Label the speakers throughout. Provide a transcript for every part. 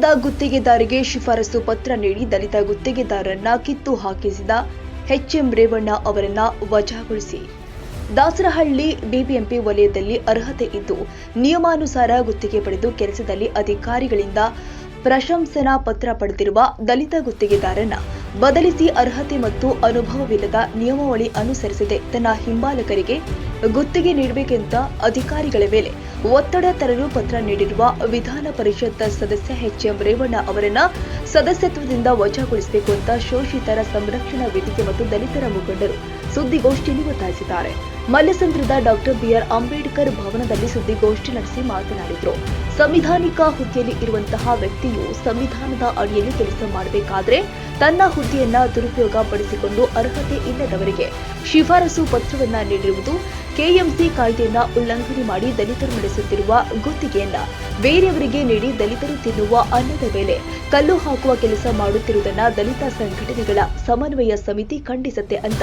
Speaker 1: ಗುತ್ತಿಗೆದಾರಿಗೆ ಶಿಫಾರಸು ಪತ್ರ ನೀಡಿ ದಲಿತ ಗುತ್ತಿಗೆದಾರರನ್ನ ಕಿತ್ತು ಹಾಕಿಸಿದ ಎಚ್ಎಂ ರೇವಣ್ಣ ಅವರನ್ನ ವಜಾಗೊಳಿಸಿ. ದಾಸರಹಳ್ಳಿ ಬಿಬಿಎಂಪಿ ವಲಯದಲ್ಲಿ ಅರ್ಹತೆ ಇದ್ದು ನಿಯಮಾನುಸಾರ ಗುತ್ತಿಗೆ ಪಡೆದು ಕೆಲಸದಲ್ಲಿ ಅಧಿಕಾರಿಗಳಿಂದ ಪ್ರಶಂಸನಾ ಪತ್ರ ಪಡೆದಿರುವ ದಲಿತ ಗುತ್ತಿಗೆದಾರನ ಬದಲಿಸಿ ಅರ್ಹತೆ ಮತ್ತು ಅನುಭವವಿಲ್ಲದ ನಿಯಮಾವಳಿ ಅನುಸರಿಸದೆ ತನ್ನ ಹಿಂಬಾಲಕರಿಗೆ ಗುತ್ತಿಗೆ ನೀಡಬೇಕೆಂತ ಅಧಿಕಾರಿಗಳ ಮೇಲೆ ಒತ್ತಡ ತರಲು ಪತ್ರ ನೀಡಿರುವ ವಿಧಾನ ಪರಿಷತ್ ಸದಸ್ಯ ಎಚ್ಎಂ ರೇವಣ್ಣ ಅವರನ್ನ ಸದಸ್ಯತ್ವದಿಂದ ವಜಾಗೊಳಿಸಬೇಕು ಅಂತ ಶೋಷಿತರ ಸಂರಕ್ಷಣಾ ವೇದಿಕೆ ಮತ್ತು ದಲಿತರ ಮುಖಂಡರು ಸುದ್ದಿಗೋಷ್ಠಿಯಲ್ಲಿ ಒತ್ತಾಯಿಸಿದ್ದಾರೆ. ಮಲ್ಲಸಂದ್ರದ ಡಾಕ್ಟರ್ ಬಿಆರ್ ಅಂಬೇಡ್ಕರ್ ಭವನದಲ್ಲಿ ಸುದ್ದಿಗೋಷ್ಠಿ ನಡೆಸಿ ಮಾತನಾಡಿದರು. ಸಂವಿಧಾನಿಕ ಹುದ್ದೆಯಲ್ಲಿ ಇರುವಂತಹ ವ್ಯಕ್ತಿಯು ಸಂವಿಧಾನದ ಅಡಿಯಲ್ಲಿ ಕೆಲಸ ಮಾಡಬೇಕಾದ್ರೆ ತನ್ನ ಹುದ್ದೆಯನ್ನ ದುರುಪಯೋಗ ಪಡಿಸಿಕೊಂಡು ಅರ್ಹತೆ ಇಲ್ಲದವರಿಗೆ ಶಿಫಾರಸು ಪತ್ರವನ್ನ ನೀಡಿರುವುದು ಕೆಎಂಸಿ ಕಾಯ್ದೆಯನ್ನ ಉಲ್ಲಂಘನೆ ಮಾಡಿ ದಲಿತರು ನಡೆಸುತ್ತಿರುವ ಗುತ್ತಿಗೆಯನ್ನ ಬೇರೆಯವರಿಗೆ ನೀಡಿ ದಲಿತರು ತಿನ್ನುವ ಅನ್ನದ ಮೇಲೆ ಕಲ್ಲು ಹಾಕುವ ಕೆಲಸ ಮಾಡುತ್ತಿರುವುದನ್ನ ದಲಿತ ಸಂಘಟನೆಗಳ ಸಮನ್ವಯ ಸಮಿತಿ ಖಂಡಿಸುತ್ತೆ ಅಂತ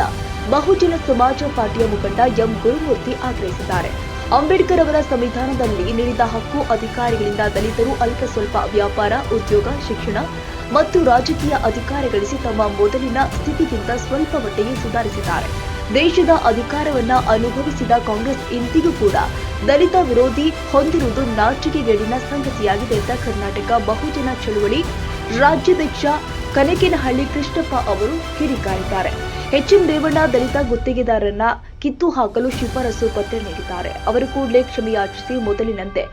Speaker 1: ಬಹುಜನ ಸಮಾಜ ಪಾರ್ಟಿಯ ಮುಖಂಡ ಎಂ ಗುರುಮೂರ್ತಿ ಆಗ್ರಹಿಸಿದ್ದಾರೆ. ಅಂಬೇಡ್ಕರ್ ಅವರ ಸಂವಿಧಾನದಲ್ಲಿ ನೀಡಿದ ಹಕ್ಕು ಅಧಿಕಾರಿಗಳಿಂದ ದಲಿತರು ಅಲ್ಪ ಸ್ವಲ್ಪ ವ್ಯಾಪಾರ, ಉದ್ಯೋಗ, ಶಿಕ್ಷಣ ಮತ್ತು ರಾಜಕೀಯ ಅಧಿಕಾರ ಗಳಿಸಿ ತಮ್ಮ ಮೊದಲಿನ ಸ್ಥಿತಿಗಿಂತ ಸ್ವಲ್ಪ ಮಟ್ಟಿಗೆ ಸುಧಾರಿಸಿದ್ದಾರೆ. ದೇಶದ ಅಧಿಕಾರವನ್ನ ಅನುಭವಿಸಿದ ಕಾಂಗ್ರೆಸ್ ಇಂದಿಗೂ ಕೂಡ ದಲಿತ ವಿರೋಧಿ ಹೊಂದಿರುವುದು ನಾಚಿಕೆಗೇಡಿನ ಸಂಗತಿಯಾಗಿದೆ ಅಂತ ಕರ್ನಾಟಕ ಬಹುಜನ ಚಳುವಳಿ ರಾಜ್ಯಾಧ್ಯಕ್ಷ ಕನಕೇನಹಳ್ಳಿ ಕೃಷ್ಣಪ್ಪ ಅವರು ಕಿಡಿಕಾರಿದ್ದಾರೆ. ಎಚ್ಎಂ ರೇವಣ್ಣ ದಲಿತ ಗುತ್ತಿಗೆದಾರರನ್ನ ಕಿತ್ತು ಹಾಕಲು ಶಿಫಾರಸು ಪತ್ರ ನೀಡಿದ್ದಾರೆ. ಅವರು ಕೂಡಲೇ ಕ್ಷಮೆಯಾಚಿಸಿ ಮೊದಲಿನಂತೆ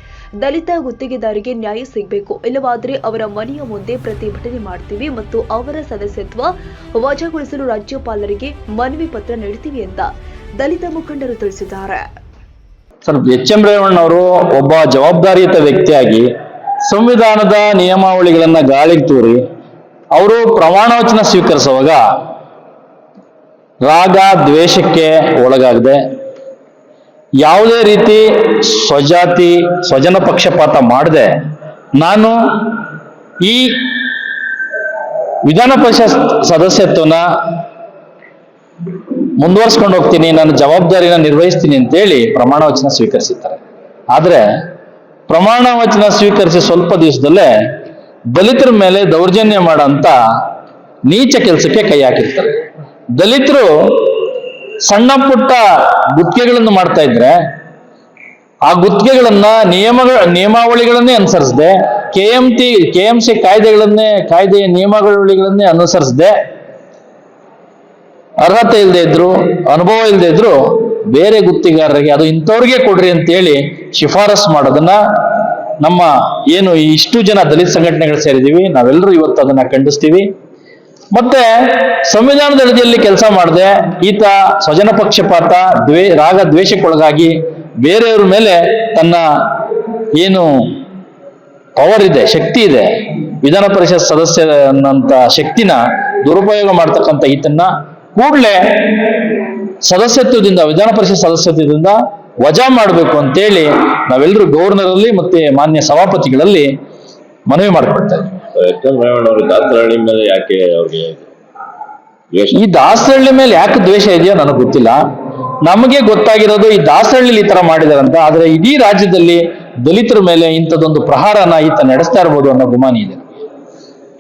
Speaker 1: ದಲಿತ ಗುತ್ತಿಗೆದಾರಿಗೆ ನ್ಯಾಯ ಸಿಗಬೇಕು. ಇಲ್ಲವಾದರೆ ಅವರ ಮನೆಯ ಮುಂದೆ ಪ್ರತಿಭಟನೆ ಮಾಡ್ತೀವಿ ಮತ್ತು ಅವರ ಸದಸ್ಯತ್ವ ವಜಾಗೊಳಿಸಲು ರಾಜ್ಯಪಾಲರಿಗೆ ಮನವಿ ಪತ್ರ ನೀಡ್ತೀವಿ ಅಂತ ದಲಿತ ಮುಖಂಡರು ತಿಳಿಸಿದ್ದಾರೆ.
Speaker 2: ಸರ್, ಎಚ್ ಎಂ ರೇವಣ್ಣವರು ಒಬ್ಬ ಜವಾಬ್ದಾರಿಯುತ ವ್ಯಕ್ತಿಯಾಗಿ ಸಂವಿಧಾನದ ನಿಯಮಾವಳಿಗಳನ್ನ ಗಾಳಿಗೆ ತೂರಿ ಅವರು ಪ್ರಮಾಣ ವಚನ ಸ್ವೀಕರಿಸುವಾಗ ರಾಗ ದ್ವೇಷಕ್ಕೆ ಒಳಗಾಗದೆ ಯಾವುದೇ ರೀತಿ ಸ್ವಜಾತಿ, ಸ್ವಜನ ಪಕ್ಷಪಾತ ಮಾಡದೆ ನಾನು ಈ ವಿಧಾನ ಪರಿಷತ್ ಸದಸ್ಯತ್ವನ ಮುಂದುವರ್ಸ್ಕೊಂಡು ಹೋಗ್ತೀನಿ ನಾನು ಜವಾಬ್ದಾರಿನ ನಿರ್ವಹಿಸ್ತೀನಿ ಅಂತೇಳಿ ಪ್ರಮಾಣ ವಚನ ಸ್ವೀಕರಿಸಿದ್ದಾರೆ ಆದ್ರೆ ಪ್ರಮಾಣ ವಚನ ಸ್ವೀಕರಿಸಿ ಸ್ವಲ್ಪ ದಿವಸದಲ್ಲೇ ದಲಿತರ ಮೇಲೆ ದೌರ್ಜನ್ಯ ಮಾಡಂತ ನೀಚ ಕೆಲಸಕ್ಕೆ ಕೈ ಹಾಕಿರ್ತಾರೆ. ದಲಿತರು ಸಣ್ಣ ಪುಟ್ಟ ಗುತ್ತಿಗೆಗಳನ್ನು ಮಾಡ್ತಾ ಇದ್ರೆ, ಆ ಗುತ್ತಿಗೆಗಳನ್ನ ನಿಯಮಗಳ, ನಿಯಮಾವಳಿಗಳನ್ನೇ ಅನುಸರಿಸದೆ, K M T, K M C ಕಾಯ್ದೆಗಳನ್ನೇ ಕಾಯ್ದೆಯ ನಿಯಮಾವಳಿಗಳನ್ನೇ ಅನುಸರಿಸದೆ, ಅರ್ಹತೆ ಇಲ್ಲದೆ ಇದ್ರು, ಅನುಭವ ಇಲ್ಲದೆ ಇದ್ರು ಬೇರೆ ಗುತ್ತಿಗಾರರಿಗೆ ಅದು ಇಂಥವ್ರಿಗೆ ಕೊಡ್ರಿ ಅಂತೇಳಿ ಶಿಫಾರಸ್ ಮಾಡೋದನ್ನ ನಮ್ಮ ಏನು ಇಷ್ಟು ಜನ ದಲಿತ ಸಂಘಟನೆಗಳು ಸೇರಿದೀವಿ ನಾವೆಲ್ಲರೂ ಇವತ್ತು ಅದನ್ನ ಖಂಡಿಸ್ತೀವಿ. ಮತ್ತೆ ಸಂವಿಧಾನದ ಅಡಿಯಲ್ಲಿ ಕೆಲಸ ಮಾಡದೆ ಈತ ಸ್ವಜನ ಪಕ್ಷಪಾತ, ದ್ವೇ, ರಾಗ ದ್ವೇಷಕ್ಕೊಳಗಾಗಿ ಬೇರೆಯವ್ರ ಮೇಲೆ ತನ್ನ ಏನು ಪವರ್ ಇದೆ, ಶಕ್ತಿ ಇದೆ, ವಿಧಾನ ಪರಿಷತ್ ಸದಸ್ಯ ಅನ್ನಂತ ಶಕ್ತಿನ ದುರುಪಯೋಗ ಮಾಡ್ತಕ್ಕಂಥ ಈತನ್ನ ಕೂಡಲೇ ಸದಸ್ಯತ್ವದಿಂದ, ವಿಧಾನ ಪರಿಷತ್ ಸದಸ್ಯತ್ವದಿಂದ ವಜಾ ಮಾಡಬೇಕು ಅಂತೇಳಿ ನಾವೆಲ್ಲರೂ ಗವರ್ನರ್ ಅಲ್ಲಿ ಮತ್ತೆ ಮಾನ್ಯ ಸಭಾಪತಿಗಳಲ್ಲಿ ಮನವಿ ಮಾಡಿಕೊಡ್ತಾ
Speaker 3: ಎಚ್ ಎಂ ರೇವಣ್ಣ ಅವರು ದಾಸರಹಳ್ಳಿ ಮೇಲೆ ಯಾಕೆ ಅವ್ರಿಗೆ ದ್ವೇಷ?
Speaker 2: ಈ ದಾಸರಹಳ್ಳಿ ಮೇಲೆ ಯಾಕೆ ದ್ವೇಷ ಇದೆಯೋ ನನಗೆ ಗೊತ್ತಿಲ್ಲ. ನಮಗೆ ಗೊತ್ತಾಗಿರೋದು ಈ ದಾಸರಹಳ್ಳಿ ಈ ತರ ಮಾಡಿದಾರಂತ. ಆದ್ರೆ ಇಡೀ ರಾಜ್ಯದಲ್ಲಿ ದಲಿತರ ಮೇಲೆ ಇಂಥದ್ದೊಂದು ಪ್ರಹಾರನ ಈತ ನಡೆಸ್ತಾ ಇರ್ಬೋದು ಅನ್ನೋ ಗುಮಾನಿ ಇದೆ.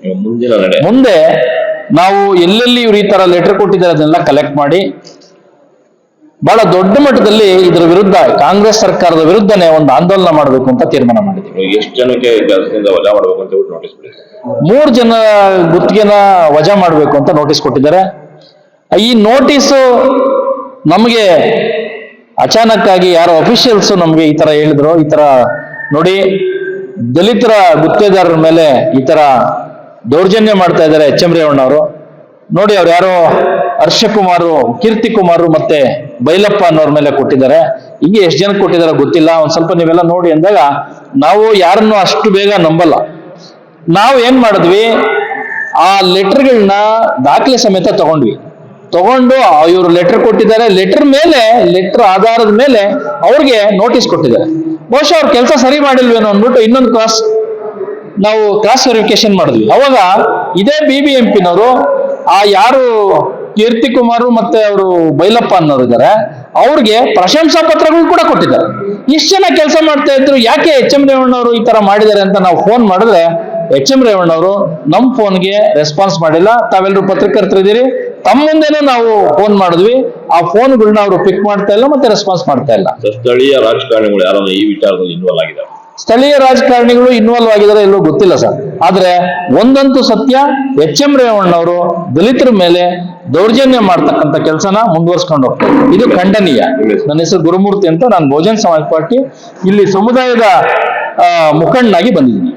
Speaker 3: ಈಗ ಮುಂದಿನ ನಡೆ.
Speaker 2: ಮುಂದೆ ನಾವು ಎಲ್ಲೆಲ್ಲಿ ಇವ್ರು ಈ ತರ ಲೆಟರ್ ಕೊಟ್ಟಿದ್ದಾರೆ ಅದನ್ನೆಲ್ಲ ಕಲೆಕ್ಟ್ ಮಾಡಿ ಬಹಳ ದೊಡ್ಡ ಮಟ್ಟದಲ್ಲಿ ಇದರ ವಿರುದ್ಧ ಕಾಂಗ್ರೆಸ್ ಸರ್ಕಾರದ ವಿರುದ್ಧನೇ ಒಂದು ಆಂದೋಲನ ಮಾಡಬೇಕು ಅಂತ ತೀರ್ಮಾನ
Speaker 3: ಮಾಡಿದ್ವಿ ಎಷ್ಟು ಜನಕ್ಕೆ ಕೆಲಸದಿಂದ ವಜಾ ಮಾಡಬೇಕು ಅಂತ ನೋಟಿಸ್ ಬಿಡಿ
Speaker 2: ಮೂರು ಜನ ಗುತ್ತಿಗೆನ ವಜಾ ಮಾಡಬೇಕು ಅಂತ ನೋಟಿಸ್ ಕೊಟ್ಟಿದ್ದಾರೆ. ಈ ನೋಟಿಸ್ ನಮಗೆ ಅಚಾನಕ್ ಆಗಿ ಯಾರೋ ಅಫಿಷಿಯಲ್ಸ್ ನಮಗೆ ಈ ತರ ಹೇಳಿದ್ರು. ಈ ತರ ನೋಡಿ ದಲಿತರ ಗುತ್ತಿಗೆದಾರರ ಮೇಲೆ ಈ ತರ ದೌರ್ಜನ್ಯ ಮಾಡ್ತಾ ಇದ್ದಾರೆ ಎಚ್ ಎಂ ರೇವಣ್ಣವರು. ನೋಡಿ ಅವ್ರು ಯಾರೋ ಹರ್ಷಕುಮಾರ್ ಕೀರ್ತಿ ಕುಮಾರ್ ಮತ್ತೆ ಬೈಲಪ್ಪ ಅನ್ನೋರ್ ಮೇಲೆ ಕೊಟ್ಟಿದ್ದಾರೆ. ಹಿಂಗೆ ಎಷ್ಟು ಜನ ಕೊಟ್ಟಿದ್ದಾರೆ ಗೊತ್ತಿಲ್ಲ. ಒಂದ್ ಸ್ವಲ್ಪ ನೀವೆಲ್ಲ ನೋಡಿ ಅಂದಾಗ ನಾವು ಯಾರನ್ನು ಅಷ್ಟು ಬೇಗ ನಂಬಲ್ಲ. ನಾವು ಏನ್ ಮಾಡಿದ್ವಿ? ಆ ಲೆಟರ್ಗಳನ್ನ ದಾಖಲೆ ಸಮೇತ ತಗೊಂಡ್ವಿ. ತಗೊಂಡು ಇವರು ಲೆಟರ್ ಕೊಟ್ಟಿದ್ದಾರೆ. ಲೆಟರ್ ಮೇಲೆ ಲೆಟರ್ ಆಧಾರದ ಮೇಲೆ ಅವ್ರಿಗೆ ನೋಟಿಸ್ ಕೊಟ್ಟಿದ್ದಾರೆ. ಬಹುಶಃ ಅವ್ರ ಕೆಲಸ ಸರಿ ಮಾಡಿಲ್ವೇನೋ ಅಂದ್ಬಿಟ್ಟು ಇನ್ನೊಂದು ಕ್ಲಾಸ್ ನಾವು ಕ್ಲಾಸ್ ವೆರಿಫಿಕೇಶನ್ ಮಾಡಿದ್ವಿ. ಅವಾಗ ಇದೇ ಬಿ ಬಿ ಎಂ ಪಿನವರು ಆ ಯಾರು ಕೀರ್ತಿ ಕುಮಾರು ಮತ್ತೆ ಅವರು ಬೈಲಪ್ಪ ಅನ್ನೋರು ಇದ್ದಾರೆ ಅವ್ರಿಗೆ ಪ್ರಶಂಸಾ ಪತ್ರಗಳು ಕೂಡ ಕೊಟ್ಟಿದ್ದಾರೆ. ಇಷ್ಟು ಜನ ಕೆಲಸ ಮಾಡ್ತಾ ಇದ್ರು, ಯಾಕೆ ಎಚ್ ಎಂ ರೇವಣ್ಣವರು ಈ ತರ ಮಾಡಿದ್ದಾರೆ ಅಂತ ನಾವು ಫೋನ್ ಮಾಡಿದ್ರೆ ಎಚ್ ಎಂ ರೇವಣ್ಣ ಅವರು ನಮ್ಮ ಫೋನ್ಗೆ ರೆಸ್ಪಾನ್ಸ್ ಮಾಡಿಲ್ಲ. ತಾವೆಲ್ಲರೂ ಪತ್ರಕರ್ತರಿದ್ದೀರಿ ತಮ್ಮ ಮುಂದೆನೆ ನಾವು ಫೋನ್ ಮಾಡಿದ್ವಿ. ಆ ಫೋನ್ಗಳನ್ನ ಅವರು ಪಿಕ್ ಮಾಡ್ತಾ ಇಲ್ಲ ಮತ್ತೆ ರೆಸ್ಪಾನ್ಸ್ ಮಾಡ್ತಾ ಇಲ್ಲ.
Speaker 3: ಸ್ಥಳೀಯ ರಾಜಕಾರಣಿಗಳು ಯಾರನ್ನ ಈ ವಿಚಾರದಲ್ಲಿ ಇನ್ವಾಲ್ವ್ ಆಗಿದ್ದಾರೆ?
Speaker 2: ಸ್ಥಳೀಯ ರಾಜಕಾರಣಿಗಳು ಇನ್ವಾಲ್ವ್ ಆಗಿದ್ದಾರೆ ಎಲ್ಲೋ ಗೊತ್ತಿಲ್ಲ ಸರ್. ಆದ್ರೆ ಒಂದಂತೂ ಸತ್ಯ, ಎಚ್ ಎಂ ರೇವಣ್ಣ ಅವರು ದಲಿತರ ಮೇಲೆ ದೌರ್ಜನ್ಯ ಮಾಡ್ತಕ್ಕಂಥ ಕೆಲಸನ ಮುಂದುವರ್ಸ್ಕೊಂಡು ಹೋಗ್ತಾರೆ. ಇದು ಖಂಡನೀಯ. ನನ್ನ ಹೆಸರು ಗುರುಮೂರ್ತಿ ಅಂತ ನಾನು ಬಹುಜನ್ ಸಮಾಜ್ ಪಾರ್ಟಿ ಇಲ್ಲಿ ಸಮುದಾಯದ ಮುಖಂಡನಾಗಿ ಬಂದಿದ್ದೀನಿ.